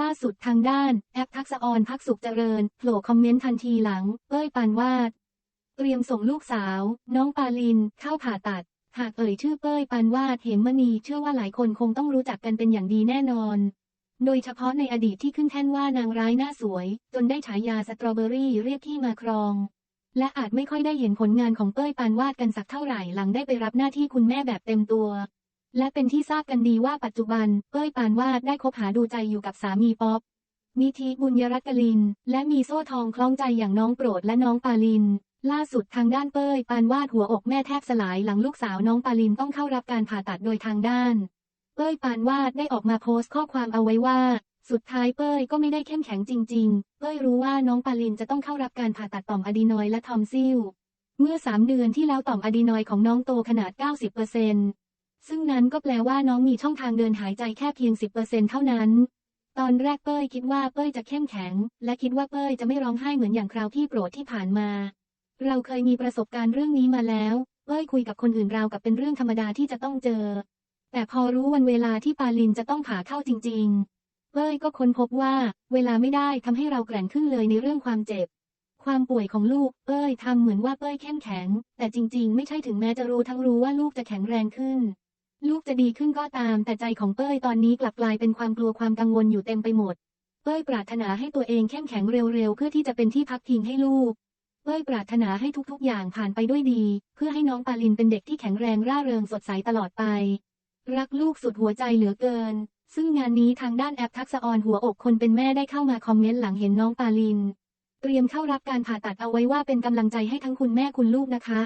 ล่าสุดทางด้าน แอปทักษออนพักสุขเจริญโผล่คอมเมนต์ทันทีหลัง เป้ยปานวาด เตรียมส่งลูกสาว น้องปาลิน เข้าผ่าตัด หากเอ่ยชื่อเป้ยปานวาดเหมมณีเชื่อว่าหลายคนคงต้องรู้จักกันเป็นอย่างดีแน่นอน โดยเฉพาะในอดีตที่ขึ้นแท่นว่านางร้ายหน้าสวย จนได้ฉายาสตรอเบอรี่เรียกที่มาครอง และอาจไม่ค่อยได้เห็นผลงานของเป้ยปานวาดกันสักเท่าไหร่หลังได้ไปรับหน้าที่คุณแม่แบบเต็มตัว และเป็นที่ทราบกันดีว่าปัจจุบัน เป้ยปานวาดได้คบหาดูใจอยู่กับสามีป๊อปนิธิบุญยรัตน์กลิน และมีโซ่ทองคล้องใจอย่างน้องโปรดและน้องปาลิน ล่าสุดทางด้านเป้ยปานวาดหัวอกแม่แทบสลายหลังลูกสาวน้องปาลินต้องเข้ารับการผ่าตัดโดยทางด้าน เป้ยปานวาดได้ออกมาโพสต์ข้อความเอาไว้ว่า สุดท้ายเป้ยก็ไม่ได้เข้มแข็งจริง ๆ เป้ยรู้ว่าน้องปาลินจะต้องเข้ารับการผ่าตัดต่อมอะดีนอยและทอมซิล เมื่อ3เดือนที่แล้วต่อมอะดีนอยของน้องโตขนาด 90% ซึ่งนั้นก็แปลว่าน้องมีช่องทางเดินหายใจแค่เพียง 10%เท่านั้น ตอนแรกเป้ยคิดว่าเป้ยจะเข้มแข็ง และคิดว่าเป้ยจะไม่ร้องไห้เหมือนอย่างคราวพี่โปรดที่ผ่านมา เราเคยมีประสบการณ์เรื่องนี้มาแล้วเป้ยคุยกับคนอื่นราวกับเป็นเรื่องธรรมดาที่จะต้องเจอ แต่พอรู้วันเวลาที่ปาลินจะต้องผ่าเข้าจริง ๆเป้ยก็ค้นพบว่า เวลาไม่ได้ทำให้เราแกร่งขึ้นเลยในเรื่องความเจ็บความป่วยของลูก เป้ยทำเหมือนว่าเป้ยเข้มแข็ง แต่จริงๆ ไม่ใช่ถึงแม้จะรู้ทั้งรู้ว่าลูกจะแข็งแรงขึ้น ลูกจะดีขึ้นก็ตาม แต่ใจของเป้ยตอนนี้กลับกลายเป็นความกลัวความกังวลอยู่เต็มไปหมด เป้ยปรารถนาให้ตัวเองเข้มแข็งเร็วๆ เพื่อที่จะเป็นที่พักพิงให้ลูก เป้ยปรารถนาให้ทุกๆ อย่างผ่านไปด้วยดี เพื่อให้น้องปาลินเป็นเด็กที่แข็งแรงร่าเริงสดใสตลอดไป รักลูกสุดหัวใจเหลือเกิน ซึ่งงานนี้ทางด้านแอปทักษออนหัวอกคนเป็นแม่ได้เข้ามาคอมเมนต์หลังเห็นน้องปาลิน เตรียมเข้ารับการผ่าตัดเอาไว้ว่าเป็นกำลังใจให้ทั้งคุณแม่คุณลูกนะคะ